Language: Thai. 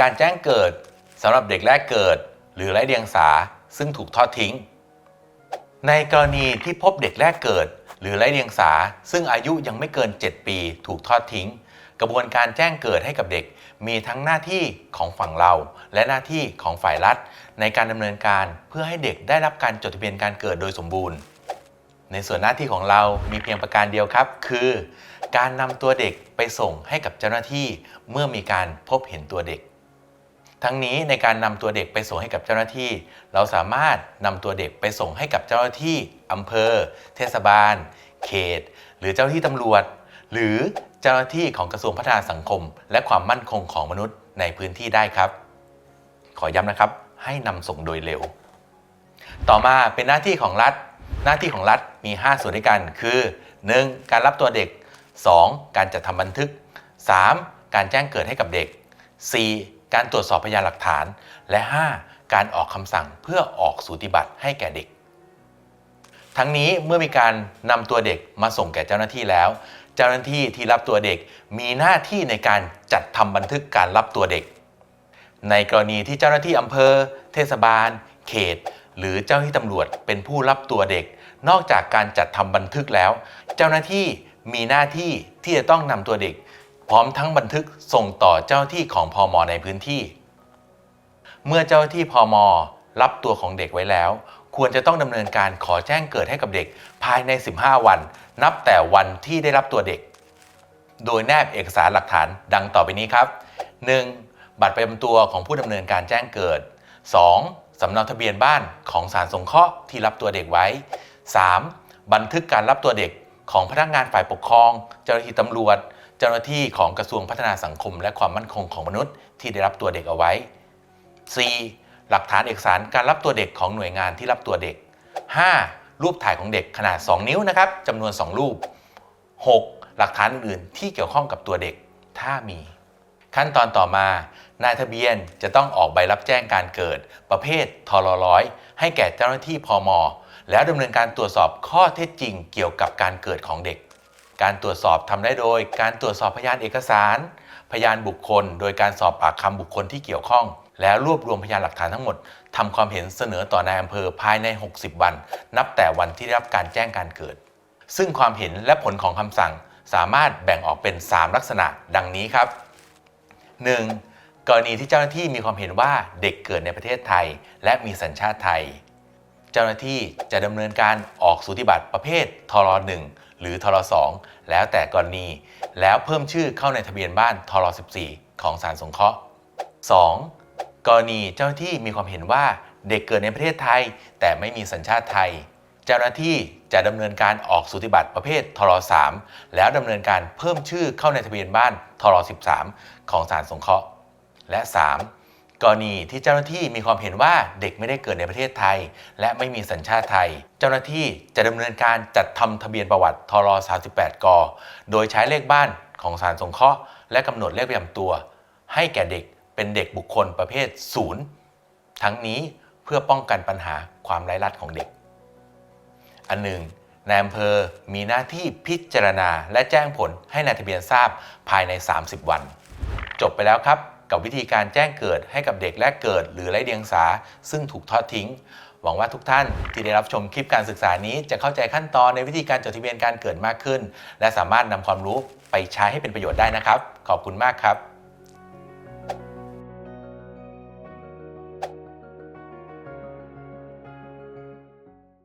การแจ้งเกิดสำหรับเด็กแรกเกิด หรือไร้เดียงสาซึ่งถูกทอดทิ้ง ในกรณีที่พบเด็กแรกเกิด หรือไร้เดียงสาซึ่งอายุยังไม่เกิน 7 ปีถูกทอดทิ้ง กระบวนการแจ้งเกิดให้กับเด็กมีทั้งหน้าที่ของฝั่งเรา และหน้าที่ของฝ่ายรัฐ ในการดำเนินการเพื่อให้เด็กได้รับการจดทะเบียนการเกิดโดยสมบูรณ์ ในส่วนหน้าที่ของเรามีเพียงประการเดียวครับ คือ การนำตัวเด็กไปส่งให้กับเจ้าหน้าที่เมื่อมีการพบเห็นตัวเด็ก ทั้งนี้ในการนำตัวเด็กไปส่งให้กับเจ้าหน้าที่ เราสามารถนำตัวเด็กไปส่งให้กับเจ้าหน้าที่อำเภอ เทศบาล เขต หรือเจ้าหน้าที่ตำรวจ หรือเจ้าหน้าที่ของกระทรวงพัฒนาสังคม และความมั่นคงของมนุษย์ในพื้นที่ได้ครับ ขอย้ำนะครับ ให้นำส่งโดยเร็ว ต่อมาเป็นหน้าที่ของรัฐ หน้าที่ของรัฐมี 5 ส่วนด้วยกัน คือ 1. การรับตัวเด็ก 2. การจัดทำบันทึก 3. การแจ้งเกิดให้กับเด็ก 4. การตรวจสอบพยานหลักฐาน และ 5. การออกคำสั่งเพื่อออกสูติบัตรให้แก่เด็ก ทั้งนี้เมื่อมีการนำตัวเด็กมาส่งแก่เจ้าหน้าที่แล้ว เจ้าหน้าที่ที่รับตัวเด็กมีหน้าที่ในการจัดทำบันทึกการรับตัวเด็ก ในกรณีที่เจ้าหน้าที่อำเภอ เทศบาล เขต หรือเจ้าหน้าที่ตำรวจเป็นผู้รับตัวเด็ก นอกจากการจัดทำบันทึกแล้ว เจ้าหน้าที่มีหน้าที่ที่จะต้องนำตัวเด็ก ร้อมทั้งบันทึกส่งต่อเจ้าที่ของพอมในพื้นที่ เมื่อเจ้าที่พอมรับตัวของเด็กไว้แล้ว ควรจะต้องดำเนินการขอแจ้งเกิดให้กับเด็กภายใน 15 วัน นับแต่วันที่ได้รับตัวเด็ก โดยแนบเอกสารหลักฐานดังต่อไปนี้ครับ 1. บัตรประจำตัวของผู้ดำเนินการแจ้งเกิด 2. สำเนาทะเบียนบ้านของศาลสงเคราะห์ที่รับตัวเด็กไว้ 3. บันทึกการรับตัวเด็กของพนักงานฝ่ายปกครอง เจ้าหน้าที่ตำรวจ เจ้าหน้าที่ของกระทรวงพัฒนาสังคม และความมั่นคงของมนุษย์ที่ได้รับตัวเด็กเอาไว้ 4. หลักฐานเอกสารการรับตัวเด็กของหน่วยงานที่รับตัวเด็ก 5. รูปถ่ายของเด็กขนาด 2 นิ้วนะครับจำนวน 2 รูป 6. หลักฐานอื่นที่เกี่ยวข้องกับตัวเด็ก ถ้ามี ขั้นตอนต่อมานายทะเบียนจะต้องออกใบรับแจ้งการเกิด ประเภททรร้อยให้แก่เจ้าหน้าที่พอมแล้วดำเนินการตรวจสอบข้อเท็จจริงเกี่ยวกับการเกิดของเด็ก การตรวจสอบทำได้โดย การตรวจสอบพยานเอกสาร พยานบุคคล โดยการสอบปากคำบุคคลที่เกี่ยวข้อง แล้วรวบรวมพยานหลักฐานทั้งหมดทำความเห็นเสนอต่อนายอำเภอภายใน 60 วัน นับแต่วันที่ได้รับการแจ้งการเกิด ซึ่งความเห็นและผลของคำสั่งสามารถแบ่งออกเป็น 3 ลักษณะ ดังนี้ครับ 1. กรณีที่เจ้าหน้าที่มีความเห็นว่าเด็กเกิดในประเทศไทย และมีสัญชาติไทย เจ้าหน้าที่จะดำเนินการออกสูติบัตรประเภททร1 หรือทร2แล้วแต่กรณี แล้วเพิ่มชื่อเข้าในทะเบียนบ้านทร14 ของศาลสงเคราะห์ 2. กรณีเจ้าหน้าที่มีความเห็นว่าเด็กเกิดในประเทศไทย แต่ไม่มีสัญชาติไทย เจ้าหน้าที่จะดำเนินการออกสูติบัตรประเภททร3แล้วดำเนินการเพิ่มชื่อเข้าในทะเบียนบ้านทร13 ของศาลสงเคราะห์ และ 3. กรณีที่เจ้าหน้าที่มีความเห็นว่าเด็กไม่ได้เกิดในประเทศไทย และไม่มีสัญชาติไทย เจ้าหน้าที่จะดำเนินการจัดทำทะเบียนประวัติทร38กโดยใช้เลขบ้านของศาลสงเคราะห์ และกำหนดเลขประจำตัว ให้แก่เด็กเป็นเด็กบุคคลประเภท0ทั้งนี้เพื่อป้องกันปัญหาความไร้ลัดของเด็ก อันหนึ่งนายอำเภอมีหน้าที่พิจารณาและแจ้งผลให้นายทะเบียนทราบภายใน 30 วัน จบไปแล้วครับ กับวิธีการแจ้งเกิดให้กับเด็กแรกเกิด หรือไร้เดียงสา ซึ่งถูกทอดทิ้ง หวังว่าทุกท่านที่ได้รับชมคลิปการศึกษานี้ จะเข้าใจขั้นตอนในวิธีการจดทะเบียนการเกิดมากขึ้น และสามารถนำความรู้ไปใช้ให้เป็นประโยชน์ได้นะครับ ขอบคุณมากครับ